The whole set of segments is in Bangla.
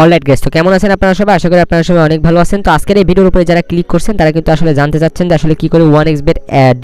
অলরাইট গেস তো কেমন আছেন আপনারা সবাই? আশা করি আপনারা সবাই অনেক ভালো আছেন। তো আজকের এই ভিডিওর উপরে যারা ক্লিক করছেন, তারা কিন্তু আসলে জানতে চাচ্ছেন যে আসলে কি করে ওয়ান এক্স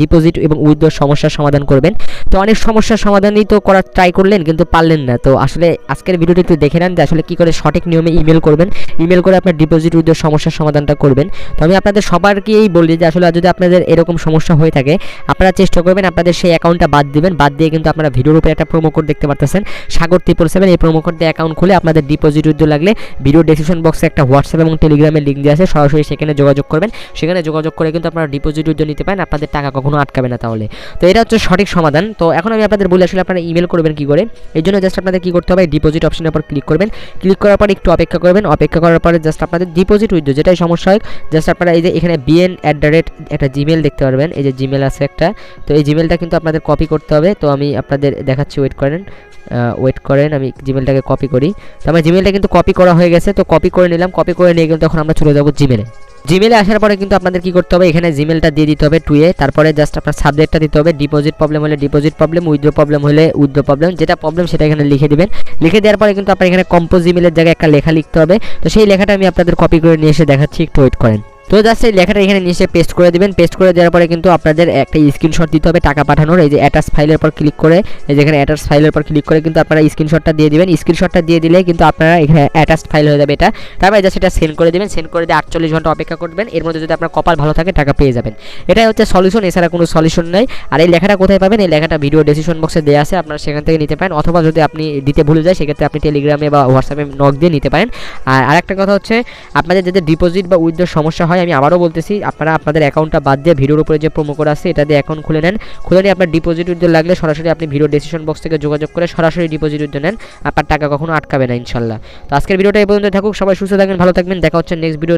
ডিপোজিট এবং উইথড্র সমস্যার সমাধান করবেন। তো অনেক সমস্যার সমাধানই তো করার ট্রাই করলেন, কিন্তু পারলেন না। তো আসলে আজকের ভিডিওটি একটু দেখে নেন যে আসলে কি করে সঠিক নিয়মে ইমেল করবেন। ইমেল করে আপনার ডিপোজিট উইথড্র সমস্যার সমাধানটা করবেন। তো আমি আপনাদের সবারকেই বলি যে আসলে যদি আপনাদের এরকম সমস্যা হয়ে থাকে, আপনারা চেষ্টা করবেন আপনাদের সেই অ্যাকাউন্টটা বাদ দিবেন। বাদ দিয়ে কিন্তু আপনারা ভিডিওর উপরে একটা প্রোমো কোড দেখতে পারতেছেন। সাগর ত্রিপল সেভেন এই প্রোমো কোড দিয়ে অ্যাকাউন্ট খুলে আপনাদের ডিপোজিট উইথড্র লাগলে ভিডিও ডেসক্রিপশন বক্সে একটা হোয়াটসঅ্যাপ এবং টেলিগ্রামের লিঙ্ক দিয়ে আছে, সরাসরি সেখানে যোগাযোগ করবেন। সেখানে যোগাযোগ করে কিন্তু আপনারা ডিপোজিট উইথড্র নিতে পারেন, আপনাদের টাকা কখনো আটকাবে না তাহলে। তো এটা হচ্ছে সঠিক সমাধান। তো এখন আমি আপনাদের বলি আসলে আপনারা ইমেল করবেন কি করে? এই জন্য জাস্ট আপনাদের কি করতে হবে ডিপোজিট অপশনের উপর ক্লিক করবেন। ক্লিক করার পর একটু অপেক্ষা করবেন। অপেক্ষা করার পরে জাস্ট আপনাদের ডিপোজিট উইথড্র যেটাই সমস্যা হয় জাস্ট আপনারা এই যে এখানে বিএন অ্যাট দ্য রেট একটা জিমেল দেখতে পারবেন। এই যে জিমেল আছে একটা। তো এই জিমেলটা কিন্তু আপনাদের কপি করতে হবে। তো আমি আপনাদের দেখাচ্ছি ওয়েট করেন। ওয়েট করেন, আমি জিমেলটাকে কপি করি। তো আমার জিমেলটা কিন্তু কপি করা হয়ে গেছে, তো কপি করে নিলাম। কপি করে নিয়ে কিন্তু তখন আমরা চলে যাব জিমেলে জিমেলে আসার পরে কিন্তু আপনাদের কি করতে হবে? এখানে জিমেলটা দিয়ে দিতে হবে টুয়ে তারপরে জাস্ট আপনার সাবজেক্টটা দিতে হবে। ডিপোজিট প্রবলেম হলে ডিপোজিট প্রবলেম উইথড্র প্রবলেম হলে উইথড্র প্রবলেম যেটা প্রবলেম সেটা এখানে লিখে দেবেন। লিখে দেওয়ার পরে কিন্তু আপনার এখানে কম্পোজ জিমেলের জায়গায় একটা লেখা লিখতে হবে। তো সেই লেখাটা আমি আপনাদের কপি করে নিয়ে এসে দেখাচ্ছি, একটু ওয়েট করেন। তো জাস্ট এই লেখাটা এখানে এসে পেস্ট করে দিবেন। পেস্ট করে দেওয়ার পরে কিন্তু আপনাদের একটা স্ক্রিনশট দিতে হবে, টাকা পাঠানোর। এই যে অ্যাটাচ ফাইলের পর ক্লিক করে, এই যে এখানে অ্যাটাচ ফাইলের পর ক্লিক করে কিন্তু আপনারা স্ক্রিনশটটা দিয়ে দিবেন। স্ক্রিনশটটা দিয়ে দিলে কিন্তু আপনারা এখানে অ্যাটাচ ফাইল হয়ে যাবে এটা। তারপরে জাস্ট এটা সেন্ড করে দিবেন। সেন্ড করে দিয়ে আটচল্লিশ ঘণ্টা অপেক্ষা করবেন। এর মধ্যে যদি আপনার কপাল ভালো থাকে, টাকা পেয়ে যাবেন। এটাই হচ্ছে সলিউশন এছাড়া কোনো সলিউশন নেই। আর এই লেখাটা কোথায় পাবেন? এই লেখাটা ভিডিও ডেসিশন বক্সে দেওয়া আছে। আপনারা সেখান থেকে নিতে পারেন। অথবা যদি আপনি দিতে ভুলে যায়, সেক্ষেত্রে আপনি টেলিগ্রামে বা হোয়াটসঅ্যাপে নক দিয়ে নিতে পারেন। আর আরেকটা কথা হচ্ছে, আপনাদের যাদের ডিপোজিট বা উইথড্র সমস্যা হয় আমি আবারও বলতেছি, আপনারা আপনাদের অ্যাকাউন্টটা বাদ দিয়ে ভিডিওর উপরে যে প্রোমো কোড আছে, এটা দিয়ে অ্যাকাউন্ট খুলে নেন। খুলে নিয়ে আপনার ডিপোজিট উইথড্র লাগলে সরাসরি আপনি ভিডিও ডিসিশন বক্স থেকে যোগাযোগ করে সরাসরি ডিপোজিট উইথড্র নেন। আপনার টাকা কখনো আটকাবে না, ইনশাল্লাহ। তো আজকের ভিডিওটা এই পর্যন্ত থাকুক। সবাই সুস্থ থাকবেন, ভালো থাকবেন। দেখা হচ্ছে নেক্সট ভিডিও